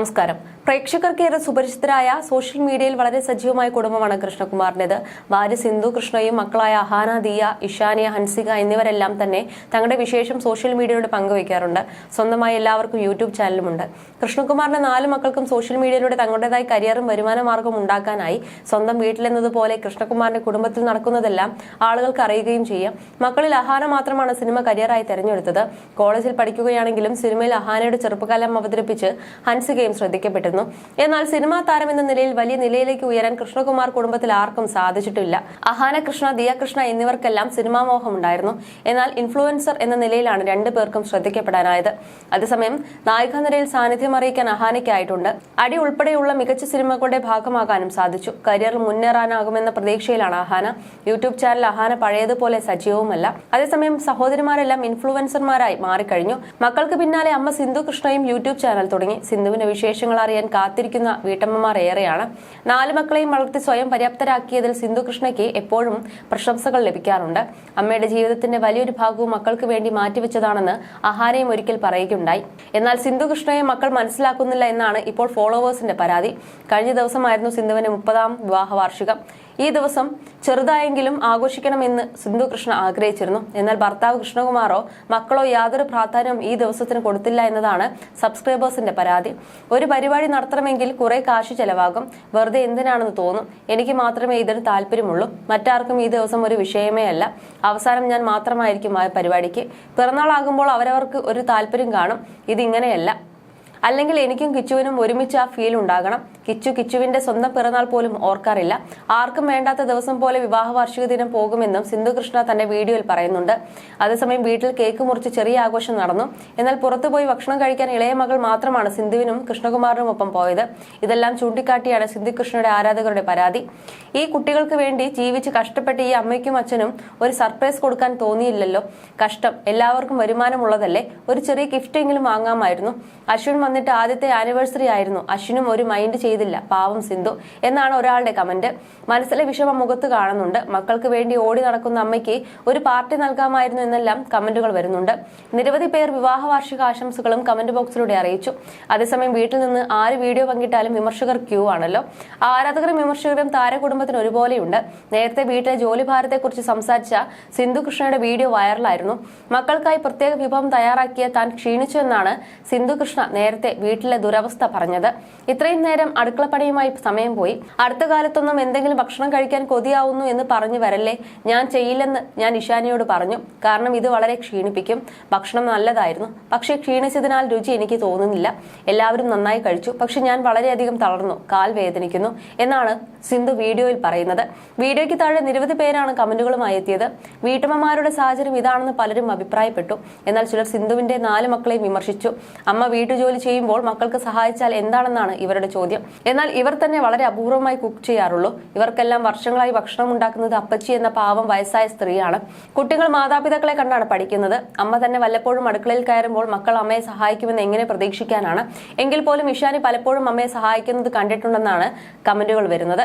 നമസ്കാരം. പ്രേക്ഷകർക്കേറെ സുപരിചിതരായ സോഷ്യൽ മീഡിയയിൽ വളരെ സജീവമായ കുടുംബമാണ് കൃഷ്ണകുമാറിന്റേത് ഭാര്യ സിന്ധു കൃഷ്ണയും മക്കളായ അഹാന ദിയ ഇഷാനിയ ഹൻസിക എന്നിവരെല്ലാം തന്നെ തങ്ങളുടെ വിശേഷം സോഷ്യൽ മീഡിയയിലൂടെ പങ്കുവയ്ക്കാറുണ്ട്. സ്വന്തമായി എല്ലാവർക്കും യൂട്യൂബ് ചാനലുമുണ്ട്. കൃഷ്ണകുമാറിന്റെ നാല് മക്കൾക്കും സോഷ്യൽ മീഡിയയിലൂടെ തങ്ങളുടേതായ കരിയറും വരുമാന മാർഗവും ഉണ്ടാക്കാനായി സ്വന്തം വീട്ടിലെന്നതുപോലെ കൃഷ്ണകുമാറിന്റെ കുടുംബത്തിൽ നടക്കുന്നതെല്ലാം ആളുകൾക്ക് അറിയുകയും ചെയ്യാം. മക്കളിൽ അഹാന മാത്രമാണ് സിനിമ കരിയറായി തെരഞ്ഞെടുത്തത്. കോളേജിൽ പഠിക്കുകയാണെങ്കിലും സിനിമയിൽ അഹാനയുടെ ചെറുപ്പകാലം അവതരിപ്പിച്ച് ഹൻസികയും ശ്രദ്ധിക്കപ്പെട്ടിരുന്നു. എന്നാൽ സിനിമാ താരം എന്ന നിലയിൽ വലിയ നിലയിലേക്ക് ഉയരാൻ കൃഷ്ണകുമാർ കുടുംബത്തിൽ ആർക്കും സാധിച്ചിട്ടില്ല. അഹാന കൃഷ്ണ ദിയാകൃഷ്ണ എന്നിവർക്കെല്ലാം സിനിമാ മോഹമുണ്ടായിരുന്നു. എന്നാൽ ഇൻഫ്ലുവൻസർ എന്ന നിലയിലാണ് രണ്ടു പേർക്കും ശ്രദ്ധിക്കപ്പെടാനായത്. അതേസമയം നായിക നിരയിൽ സാന്നിധ്യം അറിയിക്കാൻ അഹാനയ്ക്കായിട്ടുണ്ട്. അടി ഉൾപ്പെടെയുള്ള മികച്ച സിനിമകളുടെ ഭാഗമാകാനും സാധിച്ചു. കരിയറിൽ മുന്നേറാനാകുമെന്ന പ്രതീക്ഷയിലാണ് അഹാന. യൂട്യൂബ് ചാനൽ അഹാന പഴയതുപോലെ സജീവവുമല്ല. അതേസമയം സഹോദരിമാരെല്ലാം ഇൻഫ്ലുവൻസർമാരായി മാറിക്കഴിഞ്ഞു. മക്കൾക്ക് പിന്നാലെ അമ്മ സിന്ധു കൃഷ്ണയും യൂട്യൂബ് ചാനൽ തുടങ്ങി. സിന്ധുവിന്റെ വിശേഷങ്ങൾ അറിയാൻ കാത്തിരിക്കുന്ന വീട്ടമ്മമാർ ഏറെയാണ്. നാല് മക്കളെയും വളർത്തി സ്വയം പര്യാപ്തരാക്കിയതിൽ സിന്ധു കൃഷ്ണയ്ക്ക് എപ്പോഴും പ്രശംസകൾ ലഭിക്കാറുണ്ട്. അമ്മയുടെ ജീവിതത്തിന്റെ വലിയൊരു ഭാഗവും മക്കൾക്ക് വേണ്ടി മാറ്റിവെച്ചതാണെന്ന് അഹാനയും ഒരിക്കൽ പറയുകയുണ്ടായി. എന്നാൽ സിന്ധു കൃഷ്ണയെ മക്കൾ മനസ്സിലാക്കുന്നില്ല എന്നാണ് ഇപ്പോൾ ഫോളോവേഴ്സിന്റെ പരാതി. കഴിഞ്ഞ ദിവസമായിരുന്നു സിന്ധുവിന്റെ മുപ്പതാം വിവാഹ വാർഷികം ഈ ദിവസം ചെറുതായെങ്കിലും ആഘോഷിക്കണമെന്ന് സിന്ധു കൃഷ്ണ ആഗ്രഹിച്ചിരുന്നു. എന്നാൽ ഭർത്താവ് കൃഷ്ണകുമാറോ മക്കളോ യാതൊരു പ്രാധാന്യവും ഈ ദിവസത്തിന് കൊടുത്തില്ല എന്നതാണ് സബ്സ്ക്രൈബേഴ്സിന്റെ പരാതി. ഒരു പരിപാടി നടത്തണമെങ്കിൽ കുറെ കാശ് ചെലവാകും. വെറുതെ എന്തിനാണെന്ന് തോന്നും. എനിക്ക് മാത്രമേ ഇതിന് താല്പര്യമുള്ളൂ. മറ്റാർക്കും ഈ ദിവസം ഒരു വിഷയമേ അല്ല. അവസാനം ഞാൻ മാത്രമായിരിക്കും ആ പരിപാടിക്ക്. പിറന്നാളാകുമ്പോൾ അവരവർക്ക് ഒരു താല്പര്യം കാണും. ഇതിങ്ങനെയല്ല. അല്ലെങ്കിൽ എനിക്കും കിച്ചുവിനും ഒരുമിച്ച് ആ ഫീൽ ഉണ്ടാകണം. കിച്ചു കിച്ചുവിന്റെ സ്വന്തം പിറന്നാൾ പോലും ഓർക്കാറില്ല. ആർക്കും വേണ്ടാത്ത ദിവസം പോലെ വിവാഹ വാർഷിക ദിനം പോകുമെന്നും സിന്ധു കൃഷ്ണ തന്റെ വീഡിയോയിൽ പറയുന്നുണ്ട്. അതേസമയം വീട്ടിൽ കേക്ക് മുറിച്ച് ചെറിയ ആഘോഷം നടന്നു. എന്നാൽ പുറത്തുപോയി ഭക്ഷണം കഴിക്കാൻ ഇളയ മകൾ മാത്രമാണ് സിന്ധുവിനും കൃഷ്ണകുമാറിനും ഒപ്പം പോയത്. ഇതെല്ലാം ചൂണ്ടിക്കാട്ടിയാണ് സിന്ധു കൃഷ്ണയുടെ ആരാധകരുടെ പരാതി. ഈ കുട്ടികൾക്ക് വേണ്ടി ജീവിച്ച് കഷ്ടപ്പെട്ട ഈ അമ്മയ്ക്കും അച്ഛനും ഒരു സർപ്രൈസ് കൊടുക്കാൻ തോന്നിയില്ലല്ലോ. കഷ്ടം എല്ലാവർക്കും വരുമാനമുള്ളതല്ലേ? ഒരു ചെറിയ ഗിഫ്റ്റ് എങ്കിലും വാങ്ങാമായിരുന്നു. അശ്വിൻ വന്നിട്ട് ആദ്യത്തെ ആനിവേഴ്സറി ആയിരുന്നു. അശ്വിനും ഒരു മൈൻഡ് ചെയ്തില്ല. പാവം സിന്ധു എന്നാണ് ഒരാളുടെ കമന്റ് മനസ്സിലെ വിഷമം മുഖത്ത് കാണുന്നുണ്ട്. മക്കൾക്ക് വേണ്ടി ഓടി നടക്കുന്ന അമ്മയ്ക്ക് ഒരു പാർട്ടി നൽകാമായിരുന്നു എന്നെല്ലാം കമന്റുകൾ വരുന്നുണ്ട്. നിരവധി പേർ വിവാഹ വാർഷിക ആശംസകളും കമന്റ് ബോക്സിലൂടെ അറിയിച്ചു. അതേസമയം വീട്ടിൽ നിന്ന് ആര് വീഡിയോ പങ്കിട്ടാലും വിമർശകർ ക്യൂ ആണല്ലോ. ആരാധകരും വിമർശകരും താരകുടുംബത്തിന് ഒരുപോലെയുണ്ട്. നേരത്തെ വീട്ടിലെ ജോലി ഭാരത്തെക്കുറിച്ച് സംസാരിച്ച സിന്ധു കൃഷ്ണയുടെ വീഡിയോ വൈറലായിരുന്നു മക്കൾക്കായി പ്രത്യേക വിഭവം തയ്യാറാക്കിയ താൻ ക്ഷീണിച്ചു എന്നാണ് സിന്ധു കൃഷ്ണ നേരത്തെ വീട്ടിലെ ദുരവസ്ഥ പറഞ്ഞത്. ഇത്രയും നേരം അടുക്കളപ്പണിയുമായി സമയം പോയി. അടുത്ത കാലത്തൊന്നും എന്തെങ്കിലും ഭക്ഷണം കഴിക്കാൻ കൊതിയാവുന്നു എന്ന് പറഞ്ഞു വരല്ലേ? ഞാൻ ചെയ്യില്ലെന്ന് ഞാൻ ഇഷാനിയോട് പറഞ്ഞു. കാരണം ഇത് വളരെ ക്ഷീണിപ്പിക്കും. ഭക്ഷണം നല്ലതായിരുന്നു. പക്ഷേ ക്ഷീണിച്ചതിനാൽ രുചി എനിക്ക് തോന്നുന്നില്ല. എല്ലാവരും നന്നായി കഴിച്ചു. പക്ഷെ ഞാൻ വളരെയധികം തളർന്നു. കാൽ വേദനിക്കുന്നു എന്നാണ് സിന്ധു വീഡിയോയിൽ പറയുന്നത്. വീഡിയോയ്ക്ക് താഴെ നിരവധി പേരാണ് കമന്റുകളുമായി എത്തിയത്. വീട്ടമ്മമാരുടെ സാഹചര്യം ഇതാണെന്ന് പലരും അഭിപ്രായപ്പെട്ടു. എന്നാൽ ചിലർ സിന്ധുവിന്റെ നാല് മക്കളെയും വിമർശിച്ചു. അമ്മ വീട്ടുജോലി ചെയ്യുമ്പോൾ മക്കൾക്ക് സഹായിച്ചാൽ എന്താണെന്നാണ് ഇവരുടെ ചോദ്യം. എന്നാൽ ഇവർ തന്നെ വളരെ അപൂർവമായി കുക്ക് ചെയ്യാറുള്ളൂ. ഇവർക്കെല്ലാം വർഷങ്ങളായി ഭക്ഷണം ഉണ്ടാക്കുന്നത് അപ്പച്ചി എന്ന പാവം വയസ്സായ സ്ത്രീയാണ്. കുട്ടികൾ മാതാപിതാക്കളെ കണ്ടാണ് പഠിക്കുന്നത്. അമ്മ തന്നെ വല്ലപ്പോഴും അടുക്കളയിൽ കയറുമ്പോൾ മക്കൾ അമ്മയെ സഹായിക്കുമെന്ന് എങ്ങനെ പ്രതീക്ഷിക്കാനാണ്? എങ്കിൽ പോലും ഇഷാനി പലപ്പോഴും അമ്മയെ സഹായിക്കുന്നത് കണ്ടിട്ടുണ്ടെന്നാണ് കമന്റുകൾ വരുന്നത്.